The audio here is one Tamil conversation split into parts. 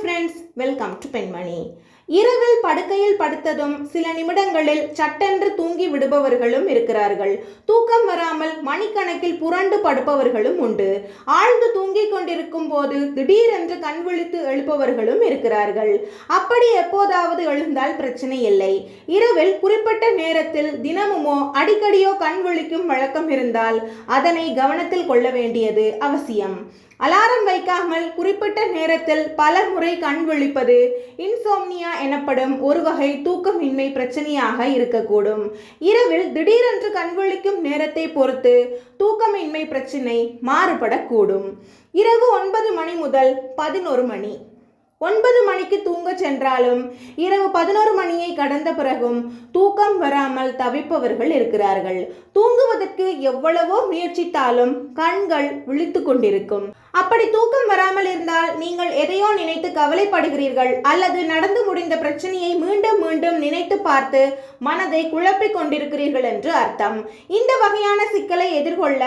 ஃப்ரெண்ட்ஸ் வெல்கம் டு பெண்மணி இரவில் படுக்கையில் படுத்ததும் சில நிமிடங்களில் சட்டென்று தூங்கி விடுபவர்களும் இருக்கிறார்கள். தூக்கம் வராமல் மணிக்கணக்கில் புரண்டு படுப்பவர்களும் உண்டு. ஆழ்ந்து தூங்கிக் கொண்டிருக்கும் போது திடீரென்று கண் விழித்து எழுப்பவர்களும் இருக்கிறார்கள். அப்படி எப்போதாவது எழுந்தால் பிரச்சனை இல்லை. இரவில் குறிப்பிட்ட நேரத்தில் தினமுமோ அடிக்கடியோ கண் விழிக்கும் வழக்கம் இருந்தால் அதனை கவனத்தில் கொள்ள வேண்டியது அவசியம். அலாரம் வைக்காமல் குறிப்பிட்ட நேரத்தில் பல முறை கண் விழிப்பது இன்சோம்னியா எனப்படும் ஒரு வகை தூக்கமின்மை பிரச்சனையாக இருக்கக்கூடும். இரவில் திடீரென்று கண்விழிக்கும் நேரத்தை பொறுத்து தூக்கமின்மை பிரச்சனை மாறுபடக்கூடும். இரவு ஒன்பது மணி முதல் பதினோரு மணி. ஒன்பது மணிக்கு தூங்கச் சென்றாலும் இரவு பதினோரு மணியை கடந்த பிறகும் தூக்கம் வராமல் தவிப்பவர்கள் இருக்கிறார்கள். தூங்குவதற்கு எவ்வளவோ முயற்சித்தாலும் கண்கள் விழித்து கொண்டிருக்கும். அப்படி தூக்கம் வராமல் இருந்தால் நீங்கள் எதையோ நினைத்து கவலைப்படுகிறீர்கள் அல்லது நடந்து முடிந்த பிரச்சனையை மீண்டும் மீண்டும் நினைத்து பார்த்து மனதை குழப்பிக் கொண்டிருக்கிறீர்கள் என்று அர்த்தம். இந்த வகையான சிக்கலை எதிர்கொள்ள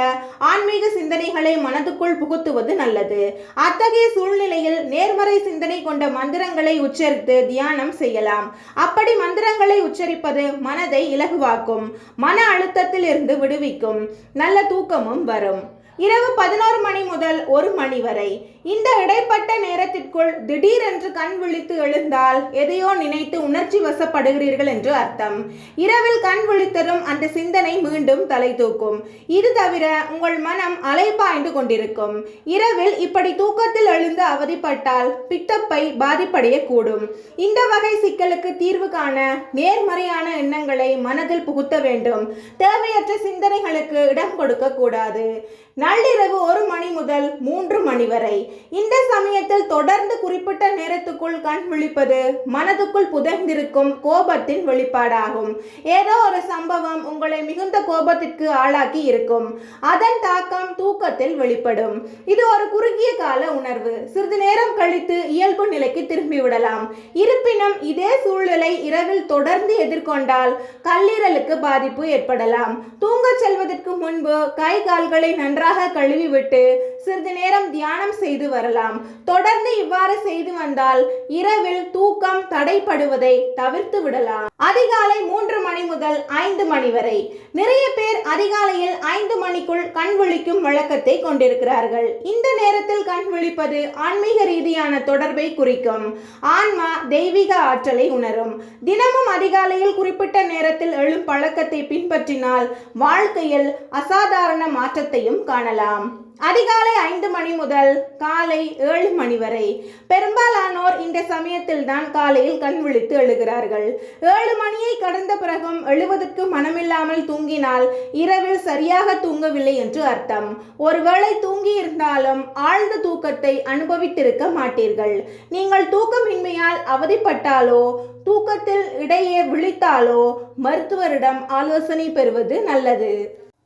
ஆன்மீக சிந்தனைகளை மனதுக்குள் புகுத்துவது நல்லது. அத்தகைய சூழ்நிலையில் நேர்மறை சிந்தனை கொண்ட மந்திரங்களை உச்சரித்து தியானம் செய்யலாம். அப்படி மந்திரங்களை உச்சரிப்பது மனதை இலகுவாக்கும் மன அழுத்தத்தில் இருந்து விடுவிக்கும் நல்ல தூக்கமும் வரும். இரவு பதினோரு மணி முதல் ஒரு மணி வரை. இந்த இடைப்பட்ட நேரத்திற்குள் திடீரென்று கண் விழித்து எழுந்தால் எதையோ நினைத்து உணர்ச்சி வசப்படுகிறீர்கள் என்று அர்த்தம். இரவில் கண் விழித்ததும் அந்த சிந்தனை மீண்டும் தலை தூக்கும். இது தவிர உங்கள் மனம் அலைபாய்ந்து கொண்டிருக்கும். இரவில் இப்படி தூக்கத்தில் எழுந்து அவதிப்பட்டால் பித்தப்பை பாதிப்படையக்கூடும். இந்த வகை சிக்கலுக்கு தீர்வு காண நேர்மறையான எண்ணங்களை மனதில் புகுத்த வேண்டும். தேவையற்ற சிந்தனைகளுக்கு இடம் கொடுக்க கூடாது நள்ளிரவு ஒரு மணி முதல் மூன்று மணி வரை. இந்த சமயத்தில் தொடர்ந்து குறிப்பிட்ட நேரத்துக்குள் கண் விழிப்பது மனதுக்குள் புதைந்திருக்கும் கோபத்தின் வெளிப்பாடாகும். ஏதோ ஒரு சம்பவம் உங்களை மிகுந்த கோபத்திற்கு ஆளாக்கி இருக்கும். அதன் தாக்கம் தூக்கத்தில் வெளிப்படும். இது ஒரு குறுகிய கால உணர்வு. சிறிது நேரம் கழித்து இயல்பு நிலைக்கு திரும்பிவிடலாம். இருப்பினும் இதே சூழ்நிலை இரவில் தொடர்ந்து எதிர்கொண்டால் கல்லீரலுக்கு பாதிப்பு ஏற்படலாம். தூங்கச் செல்வதற்கு முன்பு கை கால்களை நன்றாக கழுவிவிட்டு சிறிது நேரம் தியானம் செய்து வரலாம். தொடர்ந்து இவ்வாறு செய்து வந்தால் இரவில் தூக்கம் தடைப்படுவதை தவிர்த்து விடலாம். அதிகாலை மூன்று மணி முதல் ஐந்து மணி வரை. நிறைய பேர் அதிகாலையில் ஐந்து மணிக்குள் கண் விழிக்கும் வழக்கத்தை கொண்டிருக்கிறார்கள். இந்த நேரத்தில் கண் விழிப்பது ஆன்மீக ரீதியான தொடர்பை குறிக்கும். ஆன்மா தெய்வீக ஆற்றலை உணரும். தினமும் அதிகாலையில் குறிப்பிட்ட நேரத்தில் எழும் பழக்கத்தை பின்பற்றினால் வாழ்க்கையில் அசாதாரண மாற்றத்தையும் காணலாம். அதிகாலை ஐந்து மணி முதல் காலை ஏழு மணி வரை. பெரும்பாலானோர் இந்த சமயத்தில் தான் காலையில் கண் விழித்து எழுகிறார்கள். ஏழு மணியை கடந்த பிறகும் எழுவதற்கு மனமில்லாமல் தூங்கினால் இரவில் சரியாக தூங்கவில்லை என்று அர்த்தம். ஒருவேளை தூங்கி இருந்தாலும் ஆழ்ந்த தூக்கத்தை அனுபவித்திருக்க மாட்டீர்கள். நீங்கள் தூக்கமின்மையால் அவதிப்பட்டாலோ தூக்கத்தில் இடையே விழித்தாலோ மருத்துவரிடம் ஆலோசனை பெறுவது நல்லது.